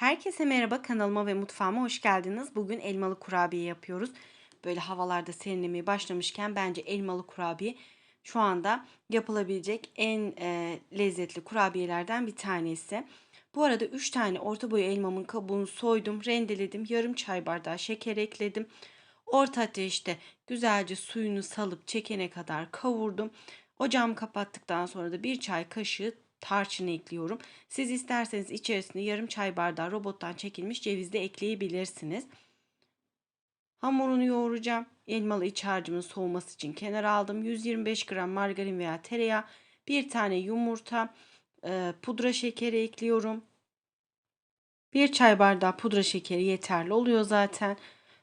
Herkese merhaba kanalıma ve mutfağıma hoş geldiniz. Bugün elmalı kurabiye yapıyoruz. Böyle havalarda serinlemeye başlamışken bence elmalı kurabiye şu anda yapılabilecek en e, lezzetli kurabiyelerden bir tanesi. Bu arada 3 tane orta boy elmamın kabuğunu soydum, rendeledim. Yarım çay bardağı şeker ekledim. Orta ateşte güzelce suyunu salıp çekene kadar kavurdum. Ocağımı kapattıktan sonra da bir çay kaşığı tarçın ekliyorum. Siz isterseniz içerisine yarım çay bardağı robottan çekilmiş ceviz de ekleyebilirsiniz. Hamurunu yoğuracağım. Elmalı iç harcımın soğuması için kenara aldım. 125 gram margarin veya tereyağı, bir tane yumurta, e, pudra şekeri ekliyorum. Bir çay bardağı pudra şekeri yeterli oluyor zaten.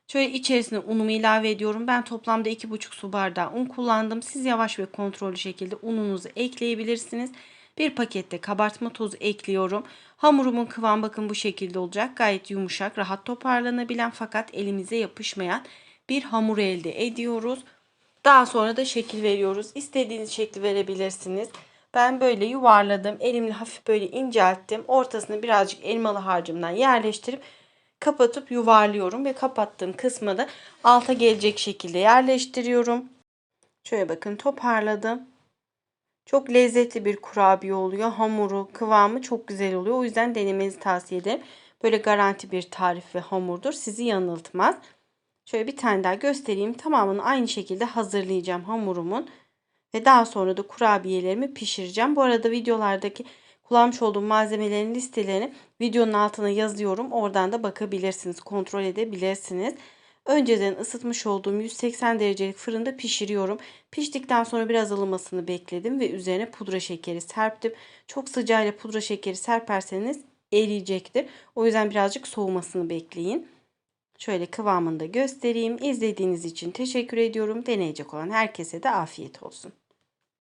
Şöyle içerisine unumu ilave ediyorum. Ben toplamda 2,5 su bardağı un kullandım. Siz yavaş ve kontrollü şekilde ununuzu ekleyebilirsiniz. Bir pakette kabartma tozu ekliyorum. Hamurumun kıvam bakın bu şekilde olacak. Gayet yumuşak, rahat toparlanabilen fakat elimize yapışmayan bir hamur elde ediyoruz. Daha sonra da şekil veriyoruz. İstediğiniz şekli verebilirsiniz. Ben böyle yuvarladım. Elimle hafif böyle incelttim. Ortasını birazcık elmalı harcımdan yerleştirip kapatıp yuvarlıyorum ve kapattığım kısmı da alta gelecek şekilde yerleştiriyorum. Şöyle bakın toparladım. Çok lezzetli bir kurabiye oluyor. Hamuru, kıvamı çok güzel oluyor. O yüzden denemenizi tavsiye ederim. Böyle garanti bir tarif ve hamurdur. Sizi yanıltmaz. Şöyle bir tane daha göstereyim. Tamamını aynı şekilde hazırlayacağım hamurumun. Ve daha sonra da kurabiyelerimi pişireceğim. Bu arada videolardaki kullanmış olduğum malzemelerin listelerini videonun altına yazıyorum. Oradan da bakabilirsiniz, kontrol edebilirsiniz. Önceden ısıtmış olduğum 180 derecelik fırında pişiriyorum. Piştikten sonra biraz ılımasını bekledim ve üzerine pudra şekeri serptim. Çok sıcağıyla pudra şekeri serperseniz eriyecektir. O yüzden birazcık soğumasını bekleyin. Şöyle kıvamını da göstereyim. İzlediğiniz için teşekkür ediyorum. Deneyecek olan herkese de afiyet olsun.